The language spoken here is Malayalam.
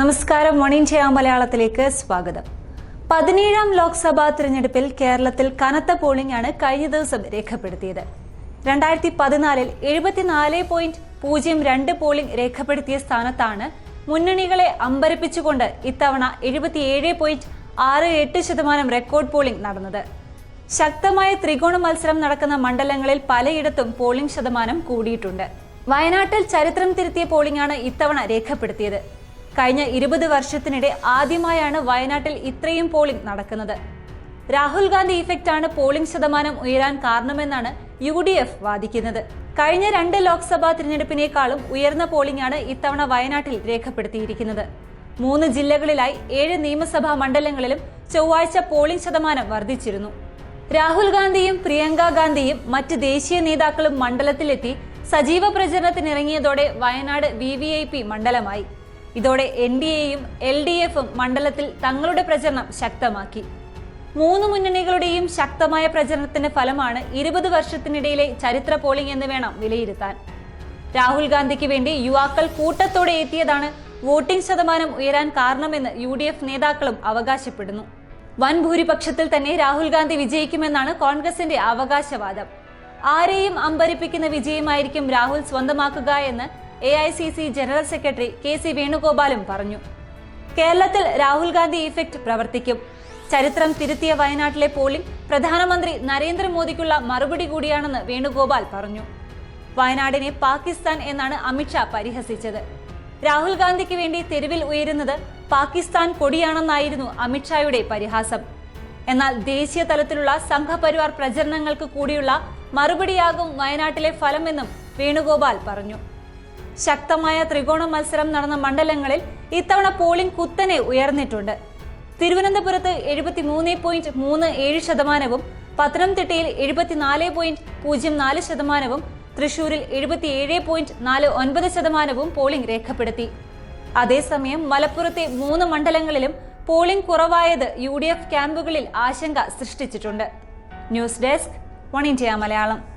നമസ്കാരം. മോണിംഗ് ചെയ്യാം മലയാളത്തിലേക്ക് സ്വാഗതം. പതിനേഴാം ലോക്സഭാ തിരഞ്ഞെടുപ്പിൽ കേരളത്തിൽ കനത്ത പോളിംഗ് ആണ് കഴിഞ്ഞ ദിവസം രേഖപ്പെടുത്തിയത്. രണ്ടായിരത്തി പതിനാലിൽ എഴുപത്തിനാല് പോയിന്റ് പൂജ്യം രണ്ട് പോളിംഗ് രേഖപ്പെടുത്തിയ സ്ഥാനത്താണ് മുന്നണികളെ അമ്പരപ്പിച്ചുകൊണ്ട് ഇത്തവണ എഴുപത്തിയേഴ് പോയിന്റ് ആറ് എട്ട് ശതമാനം റെക്കോർഡ് പോളിംഗ് നടന്നത്. ശക്തമായ ത്രികോണ മത്സരം നടക്കുന്ന മണ്ഡലങ്ങളിൽ പലയിടത്തും പോളിംഗ് ശതമാനം കൂടിയിട്ടുണ്ട്. വയനാട്ടിൽ ചരിത്രം തിരുത്തിയ പോളിംഗാണ് ഇത്തവണ രേഖപ്പെടുത്തിയത്. കഴിഞ്ഞ ഇരുപത് വർഷത്തിനിടെ ആദ്യമായാണ് വയനാട്ടിൽ ഇത്രയും പോളിംഗ് നടക്കുന്നത്. രാഹുൽ ഗാന്ധി ഇഫക്റ്റ് ആണ് പോളിംഗ് ശതമാനം ഉയരാൻ കാരണമെന്നാണ് യു ഡി എഫ് വാദിക്കുന്നത്. കഴിഞ്ഞ രണ്ട് ലോക്സഭാ തിരഞ്ഞെടുപ്പിനേക്കാളും ഉയർന്ന പോളിംഗ് ആണ് ഇത്തവണ വയനാട്ടിൽ രേഖപ്പെടുത്തിയിരിക്കുന്നത്. മൂന്ന് ജില്ലകളിലായി ഏഴ് നിയമസഭാ മണ്ഡലങ്ങളിലും ചൊവ്വാഴ്ച പോളിംഗ് ശതമാനം വർദ്ധിച്ചിരുന്നു. രാഹുൽ ഗാന്ധിയും പ്രിയങ്ക ഗാന്ധിയും മറ്റ് ദേശീയ നേതാക്കളും മണ്ഡലത്തിലെത്തി സജീവ പ്രചരണത്തിനിറങ്ങിയതോടെ വയനാട് വി മണ്ഡലമായി. ഇതോടെ എൻ ഡി എയും എൽ ഡി എഫും മണ്ഡലത്തിൽ തങ്ങളുടെ പ്രചരണം ശക്തമാക്കി. മൂന്ന് മുന്നണികളുടെയും ശക്തമായ പ്രചരണത്തിന്റെ ഫലമാണ് ഇരുപത് വർഷത്തിനിടയിലെ ചരിത്ര പോളിംഗ് എന്ന് വേണം വിലയിരുത്താൻ. രാഹുൽ ഗാന്ധിക്ക് വേണ്ടി യുവാക്കൾ കൂട്ടത്തോടെ എത്തിയതാണ് വോട്ടിംഗ് ശതമാനം ഉയരാൻ കാരണമെന്ന് യു ഡി എഫ് നേതാക്കളും അവകാശപ്പെടുന്നു. വൻ ഭൂരിപക്ഷത്തിൽ തന്നെ രാഹുൽ ഗാന്ധി വിജയിക്കുമെന്നാണ് കോൺഗ്രസിന്റെ അവകാശവാദം. ആരെയും അമ്പരിപ്പിക്കുന്ന വിജയമായിരിക്കും രാഹുൽ സ്വന്തമാക്കുക എന്ന് A I C C general secretary K C വേണുഗോപാലും പറഞ്ഞു. കേരളത്തിൽ രാഹുൽ ഗാന്ധി ഇഫക്റ്റ് പ്രവർത്തിക്കും. ചരിത്രം തിരുത്തിയ വയനാട്ടിലെ പോളിംഗ് പ്രധാനമന്ത്രി നരേന്ദ്രമോദിക്കുള്ള മറുപടി കൂടിയാണെന്ന് വേണുഗോപാൽ പറഞ്ഞു. വയനാടിനെ പാകിസ്ഥാൻ എന്നാണ് അമിത്ഷാ പരിഹസിച്ചത്. രാഹുൽ ഗാന്ധിക്ക് വേണ്ടി തെരുവിൽ ഉയരുന്നത് പാകിസ്ഥാൻ കൊടിയാണെന്നായിരുന്നു അമിത്ഷായുടെ പരിഹാസം. എന്നാൽ ദേശീയ തലത്തിലുള്ള സംഘപരിവാർ പ്രചരണങ്ങൾക്ക് കൂടിയുള്ള മറുപടിയാകും വയനാട്ടിലെ ഫലമെന്നും വേണുഗോപാൽ പറഞ്ഞു. ശക്തമായ ത്രികോണ മത്സരം നടന്ന മണ്ഡലങ്ങളിൽ ഇത്തവണ പോളിംഗ് കുത്തനെ ഉയർന്നിട്ടുണ്ട്. തിരുവനന്തപുരത്ത് എഴുപത്തിമൂന്ന് പോയിന്റ് മൂന്ന് ഏഴ് ശതമാനവും പത്തനംതിട്ടയിൽ എഴുപത്തിനാല് പോയിന്റ് പൂജ്യം നാല് ശതമാനവും തൃശൂരിൽ എഴുപത്തിയേഴ് പോയിന്റ് നാല് ഒൻപത് ശതമാനവും പോളിംഗ് രേഖപ്പെടുത്തി. അതേസമയം മലപ്പുറത്തെ മൂന്ന് മണ്ഡലങ്ങളിലും പോളിംഗ് കുറവായത് യു ഡി എഫ് ക്യാമ്പുകളിൽ ആശങ്ക സൃഷ്ടിച്ചിട്ടുണ്ട്. News desk one India Malayalam.